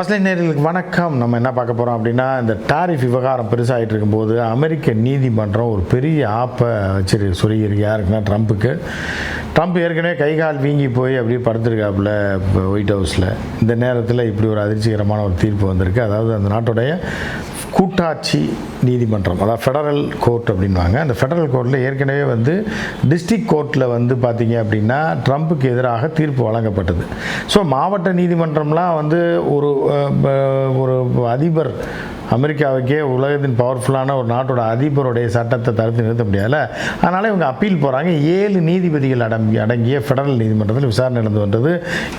First நேர்களுக்கு வணக்கம். நம்ம என்ன பார்க்க போகிறோம் அப்படின்னா இந்த டாரிஃப் விவகாரம் பெருசாகிட்டு இருக்கும்போது அமெரிக்க நீதிமன்றம் ஒரு பெரிய ஆப்பை வச்சிரு சொல்லியிருக்கு யாருக்குன்னா ட்ரம்ப்புக்கு. ட்ரம்ப் ஏற்கனவே கை கால் வீங்கி போய் அப்படியே படுத்திருக்காப்புல இப்போ ஒயிட் ஹவுஸில் இந்த நேரத்தில் இப்படி ஒரு அதிர்ச்சிகரமான ஒரு தீர்ப்பு வந்திருக்கு. அதாவது அந்த நாட்டுடைய கூட்டாட்சி நீதிமன்றம் அதாவது ஃபெடரல் கோர்ட் அப்படின்வாங்க அந்த ஃபெடரல் கோர்ட்டில் ஏற்கனவே வந்து டிஸ்ட்ரிக்ட் கோர்ட்டில் வந்து பார்த்தீங்க அப்படின்னா ட்ரம்ப்புக்கு எதிராக தீர்ப்பு வழங்கப்பட்டது. ஸோ மாவட்ட நீதிமன்றம்லாம் வந்து ஒரு ஒரு அதிபர் அமெரிக்காவுக்கே உலகத்தின் பவர்ஃபுல்லான ஒரு நாட்டோட அதிபருடைய சட்டத்தை தடுத்து நிறுத்த முடியாதுல்ல? அதனால் இவங்க அப்பீல் போகிறாங்க ஏழு நீதிபதிகள் அடங்கி அடங்கிய ஃபெடரல் நீதிமன்றத்தில் விசாரணை நடந்து வந்தது.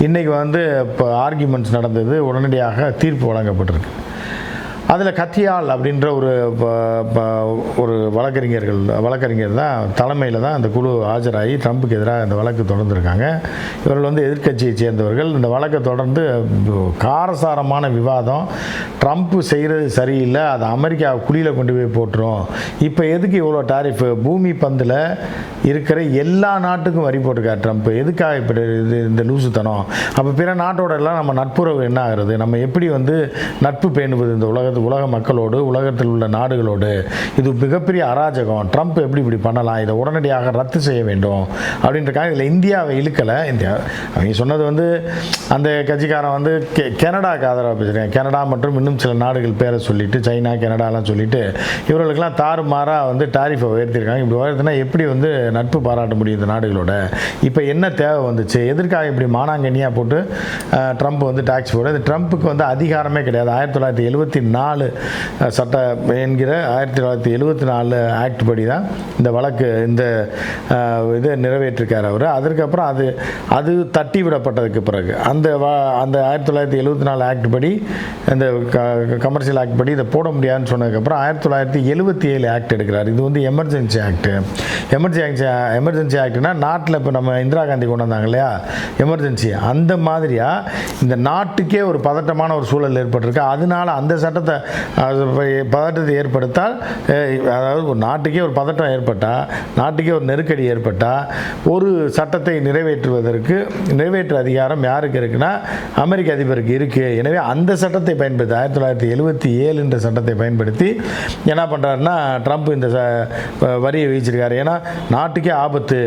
இன்றைக்கி வந்து இப்போ ஆர்கியூமெண்ட்ஸ் நடந்தது. உடனடியாக தீர்ப்பு வழங்கப்பட்டிருக்கு. அதில் கத்தியால் அப்படின்ற ஒரு ப- ப- ஒரு வழக்கறிஞர்கள் வழக்கறிஞர் தான் தலைமையில் தான் அந்த குழு ஆஜராகி ட்ரம்ப்புக்கு எதிராக அந்த வழக்கு தொடர்ந்துருக்காங்க. இவர்கள் வந்து எதிர்க்கட்சியை சேர்ந்தவர்கள். இந்த வழக்கை தொடர்ந்து காரசாரமான விவாதம். ட்ரம்ப் செய்கிறது சரியில்லை. அது அமெரிக்கா குழியில் கொண்டு போய் போட்டுரும். இப்போ எதுக்கு இவ்வளோ டாரிஃப்? பூமி பந்தில் இருக்கிற எல்லா நாட்டுக்கும் வரி போட்டிருக்கார் ட்ரம்ப். எதுக்காக இப்படி இது இந்த லூசுத்தனம் அப்போ பிற நாட்டோட எல்லாம் நம்ம நட்புறவு என்ன ஆகிறது? நம்ம எப்படி வந்து நட்பு பேணுவது இந்த உலகத்து உலக மக்களோடு உலகத்தில் உள்ள நாடுகளோடு இது மிகப்பெரிய அராஜகம். ட்ரம்ப் எப்படி இப்படி பண்ணலாம்? இதை உடனடியாக ரத்து செய்ய வேண்டும். அப்படின்றக்காக இதில் இந்தியாவை இழுக்கலை. இந்தியா அவங்க சொன்னது வந்து அந்த கட்சிக்காரன் வந்து கெ கனடாக்கு ஆதரவாக பேசுகிறேன் கனடா மற்றும் இன்னும் சில நாடுகள் பேரை சொல்லிட்டு சைனா கனடாலாம் சொல்லிட்டு இவர்களுக்கெல்லாம் தாறுமாறாக வந்து டாரிஃபை உயர்த்திருக்காங்க இப்படி உயர்த்தினா எப்படி வந்து நட்பு பாராட்ட முடியும் இந்த நாடுகளோட? இப்போ என்ன தேவை வந்துச்சு? எதற்காக இப்படி மானாங்கண்ணியாக போட்டு ட்ரம்ப் வந்து டாக்ஸ் போடு இது ட்ரம்ப்புக்கு வந்து அதிகாரமே கிடையாது. ஆயிரத்தி தொள்ளாயிரத்தி எழுபத்தி நாலு நாலு சட்ட என்கிற ஆயிரத்தி தொள்ளாயிரத்தி எழுபத்தி நாலு ஆக்ட் படி தான் இந்த வழக்கு இந்த இதை நிறைவேற்றிருக்கார் அவர். அதற்கப்புறம் அது அது தட்டி விடப்பட்டதுக்கு பிறகு அந்த வ- அந்த ஆயிரத்தி தொள்ளாயிரத்தி எழுபத்தி நாலு ஆக்ட் படி இந்த கமர்ஷியல் ஆக்ட் படி இதை போட முடியாதுன்னு சொன்னதுக்கப்புறம் ஆயிரத்தி தொள்ளாயிரத்தி எழுபத்தி ஏழு ஆக்ட் எடுக்கிறார். இது வந்து எமர்ஜென்சி ஆக்ட் எமர்ஜென்சி எமர்ஜென்சி ஆக்ட்னா நாட்டில் இப்போ நம்ம இந்திரா காந்தி கொண்டு வந்தாங்க இல்லையா? எமர்ஜென்சி அந்த மாதிரியாக இந்த நாட்டுக்கே ஒரு பதட்டமான ஒரு சூழல் ஏற்பட்டிருக்கு. அதனால அந்த சட்டத்தை அது பதட்டத்தை ஏற்படுத்தால் அதாவது ஒரு நாட்டுக்கே ஒரு பதட்டம் ஏற்பட்டால் நாட்டுக்கே ஒரு நெருக்கடி ஏற்பட்டால் ஒரு சட்டத்தை நிறைவேற்றுவதற்கு நிறைவேற்று அதிகாரம் யாருக்கு இருக்குன்னா அமெரிக்க அதிபருக்கு இருக்குது எனவே அந்த சட்டத்தை பயன்படுத்தி ஆயிரத்தி தொள்ளாயிரத்தி எழுபத்தி ஏழு என்ற சட்டத்தை பயன்படுத்தி என்ன பண்ணுறாருன்னா ட்ரம்ப் இந்த ச வரியை விதிச்சிருக்காரு. ஏன்னா நாட்டுக்கே ஆபத்து.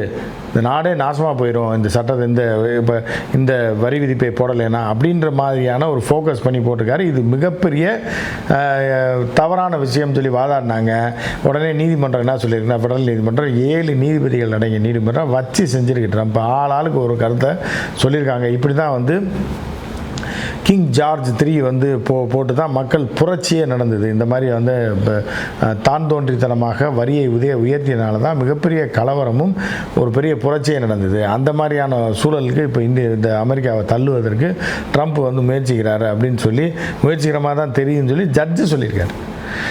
இந்த நாடே நாசமாக போயிடும் இந்த சட்டத்தை இந்த இப்போ இந்த வரி விதிப்பை போடலைன்னா அப்படின்ற மாதிரியான ஒரு ஃபோக்கஸ் பண்ணி போட்டிருக்காரு. இது மிகப்பெரிய தவறான விஷயம் சொல்லி வாதாடினாங்க. உடனே நீதிமன்றம் என்ன சொல்லியிருக்குன்னா ஃபெடரல் நீதிமன்றம் ஏழு நீதிபதிகள் அடங்கிய நீதிமன்றம் வச்சு செஞ்சிருக்கு ட்ரம்ப். ஆள் ஆளுக்கு ஒரு கருத்தை சொல்லியிருக்காங்க. இப்படி தான் வந்து கிங் ஜார்ஜ் த்ரீ வந்து போ போட்டு தான் மக்கள் புரட்சியே நடந்தது. இந்த மாதிரி வந்து இப்போ, தான் தோன்றித்தனமாக வரியை உதய உயர்த்தியனால தான் மிகப்பெரிய கலவரமும் ஒரு பெரிய புரட்சியே நடந்தது. அந்த மாதிரியான சூழலுக்கு இப்போ இந்திய இந்த அமெரிக்காவை தள்ளுவதற்கு ட்ரம்ப் வந்து முயற்சிக்கிறாரு அப்படின்னு சொல்லி முயற்சிக்கிறமாக தான் தெரியும்னு சொல்லி ஜட்ஜு சொல்லியிருக்காரு.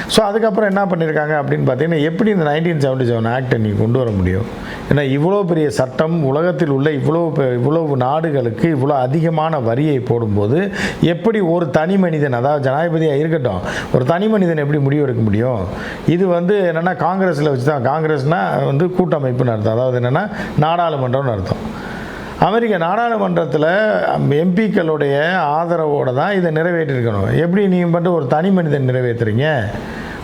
ஸோ அதுக்கப்புறம் என்ன பண்ணியிருக்காங்க அப்படின்னு பார்த்தீங்கன்னா எப்படி இந்த நைன்டீன் செவன்டி செவன் ஆக்டை நீ கொண்டு வர முடியும்? ஏன்னா இவ்வளோ பெரிய சட்டம் உலகத்தில் உள்ள இவ்வளோ பெ- இவ்வளவு நாடுகளுக்கு இவ்வளோ அதிகமான வரியை போடும்போது எப்படி ஒரு தனி மனிதன் அதாவது ஜனாதிபதியாக இருக்கட்டும் ஒரு தனி மனிதன் எப்படி முடிவெடுக்க முடியும்? இது வந்து என்னென்னா காங்கிரஸில் வச்சு தான் காங்கிரஸ்னால் வந்து கூட்டமைப்புன்னு அர்த்தம். அதாவது என்னென்னா நாடாளுமன்றம்னு அர்த்தம். அமெரிக்க நாடாளுமன்றத்தில் எம்பிக்களுடைய ஆதரவோடு தான் இதை நிறைவேற்றிருக்கணும். எப்படி நீங்கள் மட்டும் ஒரு தனி மனிதன் நிறைவேற்றுறீங்க?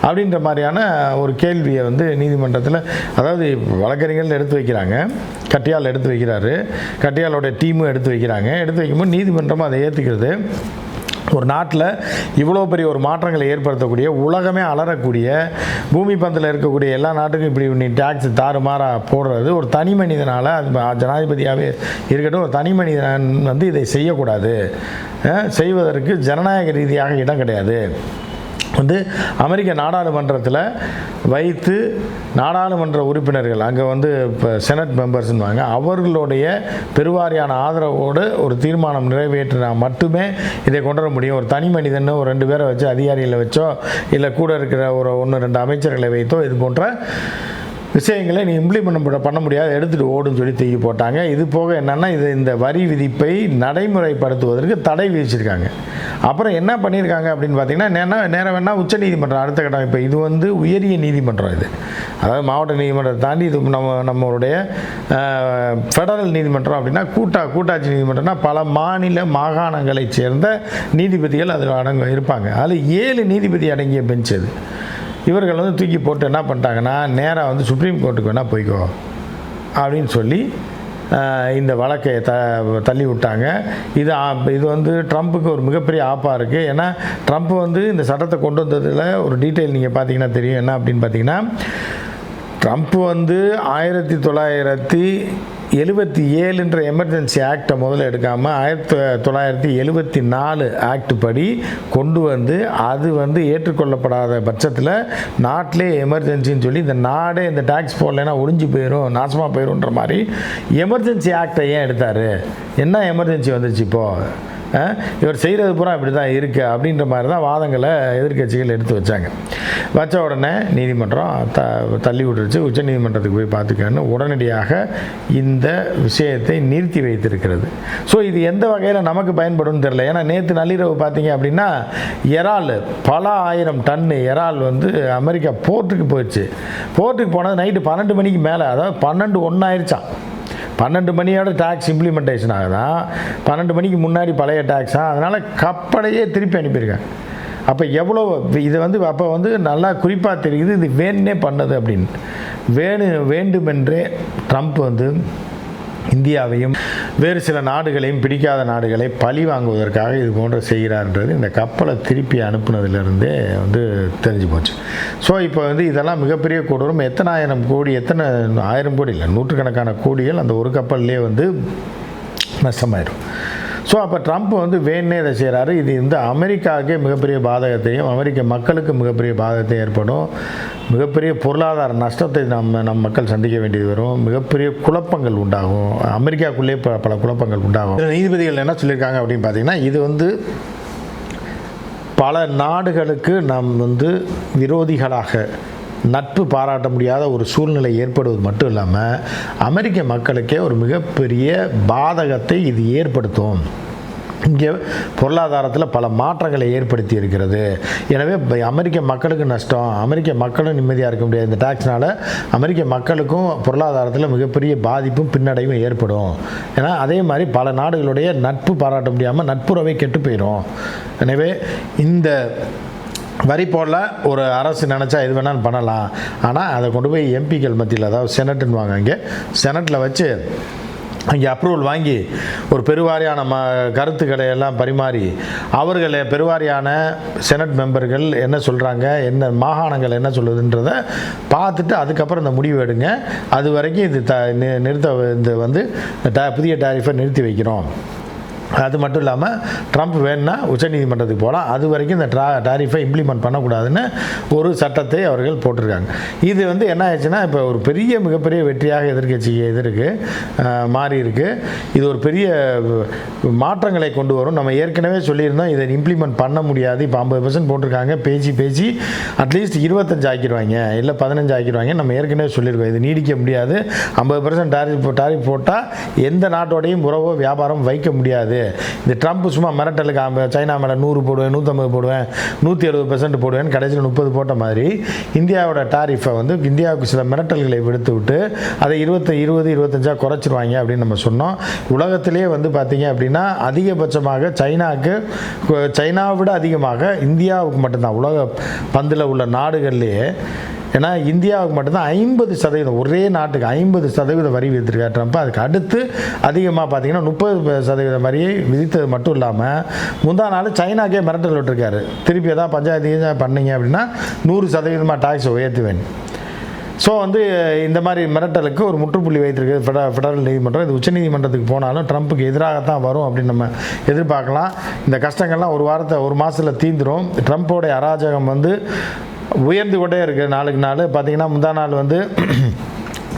அப்படின்ற மாதிரியான ஒரு கேள்வியை வந்து நீதிமன்றத்தில் அதாவது வழக்கறிஞர்கள் எடுத்து வைக்கிறாங்க. கட்டியால் எடுத்து வைக்கிறாரு. கட்டியாலோடைய டீமும் எடுத்து வைக்கிறாங்க. எடுத்து வைக்கும்போது நீதிமன்றமும் அதை ஏற்றுக்கிறது ஒரு நாட்டில் இவ்வளோ பெரிய ஒரு மாற்றங்களை ஏற்படுத்தக்கூடிய உலகமே அலறக்கூடிய பூமி பந்தில் இருக்கக்கூடிய எல்லா நாட்டுக்கும் இப்படி நீ டேக்ஸ் தாறுமாறாக போடுறது ஒரு தனி மனிதனால் அது ஜனாதிபதியாகவே இருக்கட்டும் ஒரு தனி மனிதன் வந்து இதை செய்யக்கூடாது. செய்வதற்கு ஜனநாயக ரீதியாக இடம் கிடையாது. வந்து அமெரிக்க நாடாளுமன்றத்தில் வைத்து நாடாளுமன்ற உறுப்பினர்கள் அங்கே வந்து இப்போ செனட் மெம்பர்ஸ்னுவாங்க அவர்களுடைய பெருவாரியான ஆதரவோடு ஒரு தீர்மானம் நிறைவேற்றினா மட்டுமே இதை கொண்டு வர முடியும். ஒரு தனி மனிதன் ஒரு ரெண்டு பேரை வச்சு அதிகாரிகளை வச்சோ இல்லை கூட இருக்கிற ஒரு ஒன்று ரெண்டு அமைச்சர்களை வைத்தோ இது போன்ற விஷயங்களை நீ இம்ப்ளிமெண்ட் பண்ண பண்ண முடியாது. எடுத்துகிட்டு ஓடுன்னு சொல்லி தூக்கி போட்டாங்க. இது போக என்னென்னா இது இந்த வரி விதிப்பை நடைமுறைப்படுத்துவதற்கு தடை விதிச்சிருக்காங்க. அப்புறம் என்ன பண்ணியிருக்காங்க அப்படின்னு பார்த்தீங்கன்னா நேரம் நேரம் வேணால் உச்ச நீதிமன்றம் அடுத்த கட்டம். இப்போ இது வந்து உயரிய நீதிமன்றம் இது. அதாவது மாவட்ட நீதிமன்றத்தை தாண்டி இது நம்ம நம்மளுடைய ஃபெடரல் நீதிமன்றம் அப்படின்னா கூட்டா கூட்டாட்சி நீதிமன்றம்னா பல மாநில மாகாணங்களைச் சேர்ந்த நீதிபதிகள் அதில் அடங்க இருப்பாங்க. அதில் ஏழு நீதிபதி அடங்கிய பெஞ்ச் அது இவர்கள் வந்து தூக்கி போட்டு என்ன பண்ணிட்டாங்கன்னா நேராக வந்து சுப்ரீம் கோர்ட்டுக்கு வேணால் போய்க்கோ அப்படின்னு சொல்லி இந்த வழக்கை த தள்ளி விட்டாங்க. இது இது வந்து ட்ரம்ப்புக்கு ஒரு மிகப்பெரிய ஆப்பாக இருக்குது ஏன்னா ட்ரம்ப் வந்து இந்த சட்டத்தை கொண்டு வந்ததில் ஒரு டீட்டெயில் நீங்கள் பார்த்தீங்கன்னா தெரியும். என்ன அப்படின்னு பார்த்தீங்கன்னா ட்ரம்ப் வந்து ஆயிரத்தி தொள்ளாயிரத்தி எழுபத்தி ஏழுன்ற எமர்ஜென்சி ஆக்டை முதல்ல எடுக்காமல் ஆயிரத்தி தொள்ளாயிரத்தி எழுபத்தி நாலு ஆக்ட் படி கொண்டு வந்து அது வந்து ஏற்றுக்கொள்ளப்படாத பட்சத்தில் நாட்டிலே எமர்ஜென்சின்னு சொல்லி இந்த நாடே இந்த டேக்ஸ் போடலைன்னா ஒழிஞ்சு போயிடும் நாசமாக போயிடும்ன்ற மாதிரி எமர்ஜென்சி ஆக்டை ஏன் எடுத்தார்? என்ன எமர்ஜென்சி வந்துச்சு இப்போது இவர் செய்கிறது பூரா இப்படி தான் இருக்குது அப்படின்ற மாதிரி தான் வாதங்களை எதிர்க்கட்சிகள் எடுத்து வச்சாங்க. வச்ச உடனே நீதிமன்றம் த தள்ளி விட்டுருச்சு. உச்ச நீதிமன்றத்துக்கு போய் பார்த்துக்கன்னு உடனடியாக இந்த விஷயத்தை நிறுத்தி வைத்திருக்கிறது. ஸோ இது எந்த வகையில் நமக்கு பயன்படும்னு தெரில ஏன்னா நேற்று நள்ளிரவு பார்த்தீங்க அப்படின்னா இறால் பல ஆயிரம் டன்னு இறால் வந்து அமெரிக்கா போர்ட்டுக்கு போயிடுச்சு. போர்ட்டுக்கு போனது நைட்டு பன்னெண்டு மணிக்கு மேலே அதாவது பன்னெண்டு ஒன்றாயிருச்சான் பன்னெண்டு மணியோட டேக்ஸ் இம்ப்ளிமெண்டேஷன் ஆகுதான் பன்னெண்டு மணிக்கு முன்னாடி பழைய டேக்ஸா அதனால் கப்பலையே திருப்பி அனுப்பியிருக்காங்க. அப்போ எவ்வளோ இது வந்து அப்போ வந்து நல்லா குறிப்பாக தெரியுது இது வேணுனே பண்ணது அப்படின்னு. வேணு வேண்டுமென்றே ட்ரம்ப் வந்து இந்தியாவையும் வேறு சில நாடுகளையும் பிடிக்காத நாடுகளை பழி வாங்குவதற்காக இது போன்ற செய்கிறார்ன்றது இந்த கப்பலை திருப்பி அனுப்புனதுலேருந்தே வந்து தெரிஞ்சு போச்சு. ஸோ இப்போ வந்து இதெல்லாம் மிகப்பெரிய கொடூரம். எத்தனை ஆயிரம் கோடி எத்தனை ஆயிரம் கோடி இல்லை நூற்றுக்கணக்கான கோடிகள் அந்த ஒரு கப்பல்லே வந்து நஷ்டமாயிடும் ஸோ அப்போ ட்ரம்ப் வந்து வேணே இதை செய்கிறாரு இது இந்த அமெரிக்காவுக்கே மிகப்பெரிய பாதகத்தையும் அமெரிக்க மக்களுக்கு மிகப்பெரிய பாதகத்தை ஏற்படும். மிகப்பெரிய பொருளாதார நஷ்டத்தை நம்ம நம் மக்கள் சந்திக்க வேண்டியது வரும். மிகப்பெரிய குழப்பங்கள் உண்டாகும். அமெரிக்காக்குள்ளே ப பல குழப்பங்கள் உண்டாகும். நீதிபதிகள் என்ன சொல்லியிருக்காங்க அப்படின்னு பார்த்தீங்கன்னா இது வந்து பல நாடுகளுக்கு நாம் வந்து விரோதிகளாக நட்பு பாராட்ட முடியாத ஒரு சூழ்நிலை ஏற்படுவது மட்டும் இல்லாமல் அமெரிக்க மக்களுக்கே ஒரு மிகப்பெரிய பாதகத்தை இது ஏற்படுத்தும். இங்கே பொருளாதாரத்தில் பல மாற்றங்களை ஏற்படுத்தி இருக்கிறது. எனவே ப- அமெரிக்க மக்களுக்கு நஷ்டம் அமெரிக்க மக்களும் நிம்மதியாக இருக்க முடியாது. இந்த டேக்ஸ்னால் அமெரிக்க மக்களுக்கும் பொருளாதாரத்தில் மிகப்பெரிய பாதிப்பும் பின்னடைவும் ஏற்படும். ஏன்னா அதே மாதிரி பல நாடுகளுடைய நட்பு பாராட்ட முடியாமல் நட்புறவை கெட்டு போயிடும் எனவே இந்த வரி போடல ஒரு அரசு நினச்சா எது வேணாலும் பண்ணலாம். ஆனால் அதை கொண்டு போய் எம்பிக்கள் மத்தியில் அதாவது செனட்டுன்னு வாங்க இங்கே செனட்டில் வச்சு அங்கே அப்ரூவல் வாங்கி ஒரு பெருவாரியான ம கருத்துக்களை எல்லாம் பரிமாறி அவர்கள் பெருவாரியான செனட் மெம்பர்கள் என்ன சொல்கிறாங்க என்ன மாகாணங்கள் என்ன சொல்லுதுன்றதை பார்த்துட்டு அதுக்கப்புறம் இந்த முடிவு எடுங்க. அது வரைக்கும் இது த நிறுத்த இந்த வந்து ட- புதிய டாரிஃபை நிறுத்தி வைக்கிறோம். அது மட்டும் இல்லாமல் ட்ரம்ப் வேணும்னா உச்சநீதிமன்றத்துக்கு போகலாம் அது வரைக்கும் இந்த ட்ரா டாரிஃபை இம்ப்ளிமெண்ட் பண்ணக்கூடாதுன்னு ஒரு சட்டத்தை அவர்கள் போட்டிருக்காங்க. இது வந்து என்ன ஆயிடுச்சுன்னா இப்போ ஒரு பெரிய மிகப்பெரிய வெற்றியாக எதிர்க்கட்சிக்கு எதிர்க்கு மாறி இருக்குது இது ஒரு பெரிய மாற்றங்களை கொண்டு வரும். நம்ம ஏற்கனவே சொல்லியிருந்தோம் இதை இம்ப்ளிமெண்ட் பண்ண முடியாது. இப்போ ஐம்பது பர்சன்ட் போட்டிருக்காங்க. பேசி பேசி அட்லீஸ்ட் இருபத்தஞ்சு ஆக்கிடுவாங்க. இல்லை பதினஞ்சு ஆக்கிடுவாங்க. நம்ம ஏற்கனவே சொல்லியிருக்கோம். இது நீடிக்க முடியாது. ஐம்பது பர்சன்ட் டாரிஃப் டாரிஃப் போட்டால் எந்த நாட்டோடையும் உறவோ வியாபாரம் வைக்க முடியாது. இந்த ட்ரம்ப் சும்மா மிரட்டலுக்கு சைனா மேலே நூறு போடுவேன் நூற்றம்பது போடுவேன் நூற்றி எழுபது பெர்சன்ட் போடுவேன் கடைசியில் முப்பது போட்ட மாதிரி இந்தியாவோட டாரிஃபை வந்து இந்தியாவுக்கு சில மிரட்டல்களை விடுத்து விட்டு அதை இருபத்தி இருபது இருபத்தஞ்சா குறைச்சிருவாங்க அப்படின்னு நம்ம சொன்னோம். உலகத்திலேயே வந்து பார்த்தீங்க அப்படின்னா அதிகபட்சமாக சைனாவுக்கு சைனாவை விட அதிகமாக இந்தியாவுக்கு மட்டும்தான். உலக பந்தில் உள்ள நாடுகள்லேயே ஏன்னா இந்தியாவுக்கு மட்டும்தான் ஐம்பது சதவீதம் ஒரே நாட்டுக்கு ஐம்பது சதவீதம் வரி விதித்திருக்கார் ட்ரம்ப். அதுக்கு அடுத்து அதிகமாக பார்த்தீங்கன்னா முப்பது சதவீதம் வரியை விதித்தது மட்டும் இல்லாமல் முந்தா நாள் சைனாக்கே மிரட்டல் விட்டுருக்காரு திருப்பி எதாவது பஞ்சாயத்து பண்ணீங்க அப்படின்னா நூறு சதவீதமாக டாக்ஸ் உயர்த்துவேன் ஸோ வந்து இந்த மாதிரி மிரட்டலுக்கு ஒரு முற்றுப்புள்ளி வைத்திருக்கு ஃபெட ஃபெடரல் நீதிமன்றம். இது உச்சநீதிமன்றத்துக்கு போனாலும் ட்ரம்ப்புக்கு எதிராகத்தான் வரும் அப்படின்னு நம்ம எதிர்பார்க்கலாம். இந்த கஷ்டங்கள்லாம் ஒரு வாரத்தை ஒரு மாதத்தில் தீந்துடும் ட்ரம்ப்போடைய அராஜகம் வந்து உயர்ந்து கொண்டே இருக்குது நாளுக்கு நாள். பார்த்தீங்கன்னா முந்தா நாள் வந்து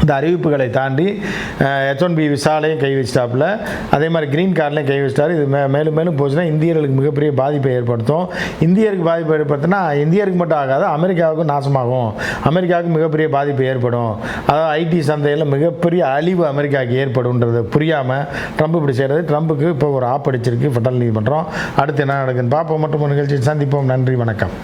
இந்த அறிவிப்புகளை தாண்டி ஹெச் ஒன் பி விசாலையும் கை வச்சிட்டாப்புல. அதே மாதிரி க்ரீன் கார்ட்லையும் கை வச்சிட்டாரு. இது மே மேலும் மேலும் போச்சுன்னா இந்தியர்களுக்கு மிகப்பெரிய பாதிப்பை ஏற்படுத்தும். இந்தியருக்கு பாதிப்பை ஏற்படுத்தினா இந்தியருக்கு மட்டும் ஆகாது அமெரிக்காவுக்கும் நாசமாகும். அமெரிக்காவுக்கு மிகப்பெரிய பாதிப்பு ஏற்படும். அதாவது ஐடி சந்தையில் மிகப்பெரிய அழிவு அமெரிக்காவுக்கு ஏற்படும்ன்றது புரியாமல் ட்ரம்ப் இப்படி செய்கிறது ட்ரம்புக்கு இப்போ ஒரு ஆப்படிச்சிருக்கு ஃபெடரல் நீதிமன்றம் அடுத்து என்ன நடக்குதுன்னு பார்ப்போம். மற்றும் நிகழ்ச்சி நிகழ்ச்சியில் சந்திப்போம். நன்றி வணக்கம்.